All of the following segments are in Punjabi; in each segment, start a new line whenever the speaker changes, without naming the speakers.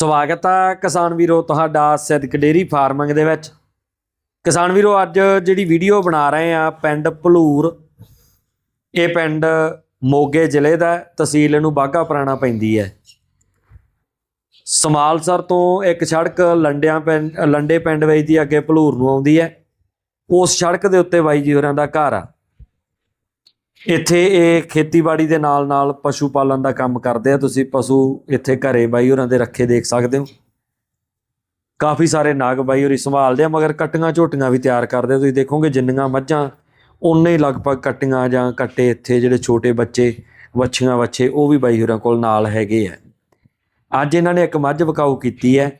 ਸਵਾਗਤ ਆ ਕਿਸਾਨ ਵੀਰੋ ਤੁਹਾਡਾ ਸਿੱਧਕ ਡੇਰੀ ਫਾਰਮਿੰਗ ਦੇ ਵਿੱਚ। ਕਿਸਾਨ ਵੀਰੋ, ਅੱਜ ਜਿਹੜੀ ਵੀਡੀਓ ਬਣਾ ਰਹੇ ਆ ਪਿੰਡ ਭਲੂਰ, ਇਹ ਪਿੰਡ ਮੋਗੇ ਜ਼ਿਲ੍ਹੇ ਦਾ ਤਹਿਸੀਲ ਨੂੰ ਬਾਘਾ ਪੁਰਾਣਾ ਪੈਂਦੀ ਹੈ। ਸਮਾਲਸਰ ਤੋਂ ਇੱਕ ਸੜਕ ਲੰਡਿਆਂ ਪਿੰਡ, ਲੰਡੇ ਪਿੰਡ ਵੇਚਦੀ ਅੱਗੇ ਭਲੂਰ ਨੂੰ ਆਉਂਦੀ ਹੈ। ਉਸ ਸੜਕ ਦੇ ਉੱਤੇ ਬਾਈ ਜੀ ਹੋਰਾਂ ਦਾ ਘਰ ਆ। ਇੱਥੇ ਇਹ ਖੇਤੀਬਾੜੀ ਦੇ ਨਾਲ ਨਾਲ ਪਸ਼ੂ ਪਾਲਣ ਦਾ ਕੰਮ ਕਰਦੇ ਆ। ਤੁਸੀਂ ਪਸ਼ੂ ਇੱਥੇ ਘਰੇ ਬਾਈ ਹੋਰਾਂ ਦੇ ਰੱਖੇ ਦੇਖ ਸਕਦੇ ਹੋ। ਕਾਫੀ ਸਾਰੇ ਨਾਗ ਬਾਈ ਹੋਰੀ ਸੰਭਾਲਦੇ ਆ, ਮਗਰ ਕਟੀਆਂ ਝੋਟੀਆਂ ਵੀ ਤਿਆਰ ਕਰਦੇ ਤੁਸੀਂ ਦੇਖੋਗੇ ਜਿੰਨੀਆਂ ਮੱਝਾਂ ਉਨੇ ਹੀ ਲਗਭਗ ਕਟੀਆਂ ਜਾਂ ਕੱਟੇ ਇੱਥੇ ਜਿਹੜੇ ਛੋਟੇ ਬੱਚੇ, ਵੱਛੀਆਂ ਵੱਛੇ, ਉਹ ਵੀ ਬਾਈ ਹੋਰਾਂ ਕੋਲ ਨਾਲ ਹੈਗੇ ਆ। ਅੱਜ ਇਹਨਾਂ ਨੇ ਇੱਕ ਮੱਝ ਵਿਕਾਊ ਕੀਤੀ ਹੈ।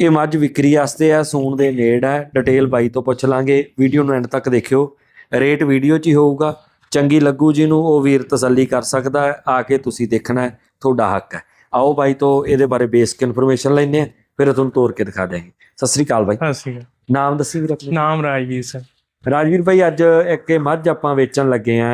ਇਹ ਮੱਝ ਵਿਕਰੀ ਵਾਸਤੇ ਆ, ਸੂਣ ਦੇ ਨੇੜ ਹੈ ਡਿਟੇਲ ਬਾਈ ਤੋਂ ਪੁੱਛ ਲਾਂਗੇ। ਵੀਡੀਓ ਨੂੰ ਐਂਡ ਤੱਕ ਦੇਖਿਓ। ਰੇਟ ਵੀਡੀਓ 'ਚ ਹੀ ਹੋਊਗਾ। ਚੰਗੀ ਲੱਗੂ ਜਿਹਨੂੰ ਉਹ ਵੀਰ ਤਸੱਲੀ ਕਰ ਸਕਦਾ ਹੈ ਆ ਕੇ ਤੁਸੀਂ ਦੇਖਣਾ ਹੈ ਤੁਹਾਡਾ ਹੱਕ ਹੈ। ਆਓ ਬਾਈ ਤੋਂ ਇਹਦੇ ਬਾਰੇ ਬੇਸਿਕ ਇਨਫੋਰਮੇਸ਼ਨ ਲੈਣੇ ਆ ਫਿਰ ਤੁਹਾਨੂੰ ਤੋਰ ਕੇ ਦਿਖਾ ਦਿਆਂਗੇ। ਸਤਿ ਸ੍ਰੀ ਅਕਾਲ ਬਾਈ।
ਸਤਿ ਸ਼੍ਰੀ ਅਕਾਲ।
ਨਾਮ ਦੱਸੀ ਵੀਰ ਆਪਣੇ?
ਨਾਮ ਰਾਜਵੀਰ ਸਿੰਘ।
ਰਾਜਵੀਰ ਭਾਈ ਅੱਜ ਇੱਕ ਇਹ ਮੱਝ ਆਪਾਂ ਵੇਚਣ ਲੱਗੇ ਆ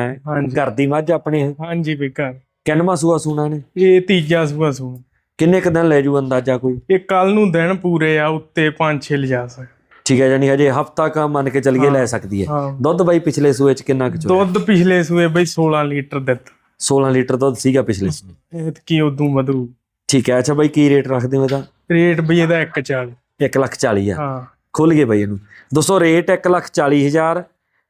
ਘਰ ਦੀ ਮੱਝ ਆਪਣੀ।
ਹਾਂਜੀ ਬਿਕਰ
ਕਿੰਨਵਾਂ ਸੂਆ ਸੂਣਾ ਨੇ
ਇਹ ਤੀਜਾ ਸੂਆ ਸੂ
ਕਿੰਨੇ ਕੁ ਦਿਨ ਲੈ ਜੂ ਅੰਦਾਜ਼ਾ ਕੋਈ?
ਇਹ ਕੱਲ ਨੂੰ ਦਿਨ ਪੂਰੇ ਆ ਉੱਤੇ 5-6 ਲਿਜਾ ਸਕ
ਠੀਕ ਹੈ ਜਾਨੀ ਹਜੇ ਹਫਤਾ ਕਾ ਮੰਨ ਕੇ ਚੱਲੀਏ। ਲੈ ਸਕਦੀ ਹੈ। ਦੁੱਧ ਬਾਈ ਪਿਛਲੇ ਸੂਏ ਚ ਕਿੰਨਾ ਕੁ ਚੋਇਆ?
ਦੁੱਧ ਪਿਛਲੇ ਸੂਏ ਬਈ 16 ਲੀਟਰ ਦਿੱਤ।
16 ਲੀਟਰ ਦੁੱਧ ਸੀਗਾ ਪਿਛਲੇ ਸੂਏ।
ਕੀ ਉਦੋਂ ਵਧੂ
ਠੀਕ ਹੈ ਅੱਛਾ ਬਾਈ ਕੀ ਰੇਟ ਰੱਖਦੇ ਹੋ ਇਹਦਾ?
ਰੇਟ ਬਈ ਇਹਦਾ 140
1 ਲੱਖ 40 ਹਜ਼ਾਰ।
ਹਾਂ।
ਖੁੱਲ ਗਏ ਬਾਈ ਇਹਨੂੰ। ਦੋਸਤੋ ਰੇਟ 1 ਲੱਖ 40 ਹਜ਼ਾਰ।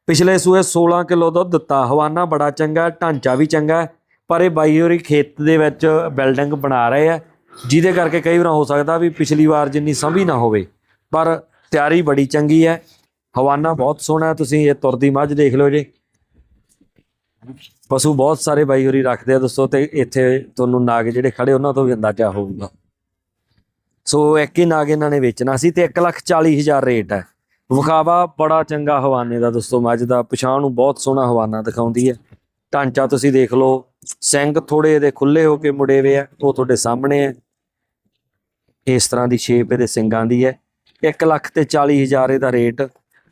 ਪਿਛਲੇ ਸੂਏ 16 ਕਿਲੋ ਦੁੱਧ ਦਿੱਤਾ। ਹਵਾਨਾ ਬੜਾ ਚੰਗਾ ਢਾਂਚਾ ਵੀ ਚੰਗਾ ਪਰ ਇਹ ਬਾਈ ਹੋਰੀ ਖੇਤ ਦੇ ਵਿੱਚ ਬਿਲਡਿੰਗ ਬਣਾ ਰਹੇ ਆ। ਜਿਹਦੇ ਕਰਕੇ ਕਈ ਵਾਰ ਹੋ ਸਕਦਾ ਵੀ ਪਿਛਲੀ ਵਾਰ ਜਿੰਨੀ ਸੰਭੀ ਨਾ ਹੋਵੇ। ਪਰ ਤਿਆਰੀ ਬੜੀ ਚੰਗੀ ਹੈ। ਹਵਾਨਾ ਬਹੁਤ ਸੋਹਣਾ ਤੁਸੀਂ ਇਹ ਤੁਰਦੀ ਮੱਝ ਦੇਖ ਲਓ ਜੀ। ਪਸ਼ੂ ਬਹੁਤ ਸਾਰੇ ਬਾਈ ਹੋਰੀ ਰੱਖਦੇ ਆ ਦੋਸਤੋ ਤੇ ਇੱਥੇ ਤੁਹਾਨੂੰ ਨਾਗ ਜਿਹੜੇ ਖੜੇ ਉਹਨਾਂ ਤੋਂ ਵੀ ਅੰਦਾਜ਼ਾ ਹੋਊਗਾ। ਸੋ ਇੱਕ ਹੀ ਨਾਗ ਇਹਨਾਂ ਨੇ ਵੇਚਣਾ ਸੀ ਤੇ 1 ਲੱਖ 40 ਹਜ਼ਾਰ ਰੇਟ ਹੈ। ਵਿਖਾਵਾ ਬੜਾ ਚੰਗਾ ਹਵਾਨੇ ਦਾ ਦੋਸਤੋ ਮੱਝ ਦਾ। ਪਛਾਣ ਨੂੰ ਬਹੁਤ ਸੋਹਣਾ ਹਵਾਨਾ ਦਿਖਾਉਂਦੀ ਹੈ। ਢਾਂਚਾ ਤੁਸੀਂ ਦੇਖ ਲਓ। ਸਿੰਘ ਥੋੜੇ ਇਹਦੇ ਖੁੱਲੇ ਹੋ ਕੇ ਮੁੜੇ ਵੇ ਆ। ਉਹ ਤੁਹਾਡੇ ਸਾਹਮਣੇ ਹੈ। ਇਸ ਤਰ੍ਹਾਂ ਦੀ ਸ਼ੇਪ ਇਹਦੇ ਸਿੰਘਾਂ ਦੀ ਹੈ। 1 ਲੱਖ ਤੇ 40 ਹਜ਼ਾਰ ਇਹਦਾ ਰੇਟ,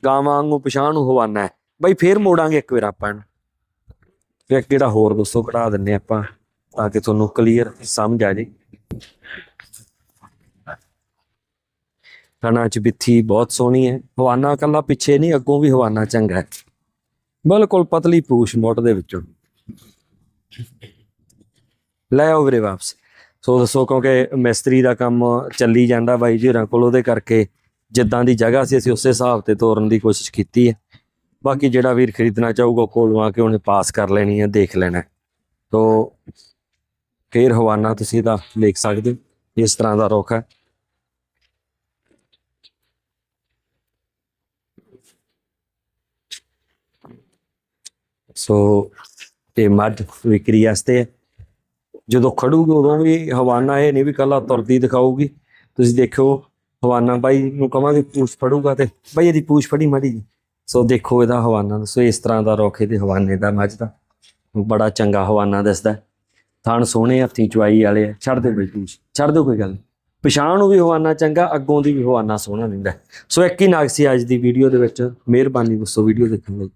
ਗਾਵਾਂ ਵਾਂਗੂ ਪਛਾਣ ਨੂੰ ਹਵਾਨਾ ਹੈ। ਬਈ ਫੇਰ ਮੋੜਾਂਗੇ ਇੱਕ ਵਾਰ ਆਪਾਂ ਇਹਨੂੰ। ਫਿਰ ਕਿਹੜਾ ਹੋਰ ਦੋਸਤੋ ਕਢਾ ਦਿੰਨੇ ਆਪਾਂ, ਤਾਂ ਕਿ ਤੁਹਾਨੂੰ ਕਲੀਅਰ ਸਮਝ ਆ ਜੇ ਕਣਾ ਚ ਬਿੱਥੀ ਬਹੁਤ ਸੋਹਣੀ ਹੈ। ਹਵਾਨਾ ਕੱਲਾ ਪਿੱਛੇ ਨਹੀਂ, ਅੱਗੋਂ ਵੀ ਹਵਾਨਾ ਚੰਗਾ ਹੈ। ਬਿਲਕੁਲ ਪਤਲੀ ਪੂਛ ਮੋਟ ਦੇ ਵਿੱਚੋਂ। ਲੈ ਆਓ ਵੀਰੇ ਵਾਪਸ। ਸੋ ਦੱਸੋ, ਕਿਉਂਕਿ ਮਿਸਤਰੀ ਦਾ ਕੰਮ ਚੱਲੀ ਜਾਂਦਾ ਬਾਈ ਜੀ ਹੋਰਾਂ ਕੋਲ, ਉਹਦੇ ਕਰਕੇ ਜਿੱਦਾਂ ਦੀ ਜਗ੍ਹਾ ਸੀ, ਅਸੀਂ ਉਸੇ ਹਿਸਾਬ ਤੇ ਤੋਰਨ ਦੀ ਕੋਸ਼ਿਸ਼ ਕੀਤੀ ਹੈ। ਬਾਕੀ ਜਿਹੜਾ ਵੀਰ ਖਰੀਦਣਾ ਚਾਹੂਗਾ ਕੋਲੋਂ ਆ ਕੇ ਉਹਨੇ ਪਾਸ ਕਰ ਲੈਣੀ ਹੈ, ਦੇਖ ਲੈਣਾ ਸੋ ਫੇਰ ਹਵਾਨਾ, ਤੁਸੀਂ ਇਹਦਾ ਦੇਖ ਸਕਦੇ ਹੋ ਇਸ ਤਰ੍ਹਾਂ ਦਾ ਰੁੱਖ ਹੈ। ਸੋ ਇਹ ਮੱਝ ਵਿਕਰੀ ਵਾਸਤੇ ਹੈ। ਜਦੋਂ ਖੜੂਗੀ ਉਦੋਂ ਵੀ ਹਵਾਨਾ ਇਹ ਨਹੀਂ ਵੀ ਕੱਲਾ ਤੁਰਦੀ ਦਿਖਾਊਗੀ। ਤੁਸੀਂ ਦੇਖਿਓ, ਹਵਾਨਾ ਬਾਈ ਨੂੰ ਕਵਾਂਗੇ ਪੂਛ ਫੜੂਗਾ ਤੇ ਬਾਈ ਇਹਦੀ ਪੂਛ ਫੜੀ ਮਾੜੀ ਜੀ ਸੋ ਦੇਖੋ ਇਹਦਾ ਹਵਾਨਾ, ਸੋ ਇਸ ਤਰ੍ਹਾਂ ਦਾ ਰੁੱਖ ਦੇ ਹਵਾਨੇ ਦਾ ਮੱਝ ਦਾ। ਬੜਾ ਚੰਗਾ ਹਵਾਨਾ ਦਿਸਦਾ ਥਣ ਸੋਹਣੇ ਹੱਥੀ ਚੁਆਈ ਵਾਲੇ ਆ। ਛੱਡ ਦੇ ਬਈ ਪੂਛ, ਛੱਡ ਦਿਓ ਕੋਈ ਗੱਲ ਨੀ। ਪਿਛਾਂਹ ਨੂੰ ਵੀ ਹਵਾਨਾ ਚੰਗਾ, ਅੱਗੋਂ ਦੀ ਵੀ ਹਵਾਨਾ ਸੋਹਣਾ ਦਿੰਦਾ ਸੋ ਇੱਕ ਹੀ ਨਾਗ ਸੀ ਅੱਜ ਦੀ ਵੀਡੀਓ ਦੇ ਵਿੱਚ, ਮਿਹਰਬਾਨੀ ਦੱਸੋ ਵੀਡੀਓ ਦੇਖਣ ਲਈ।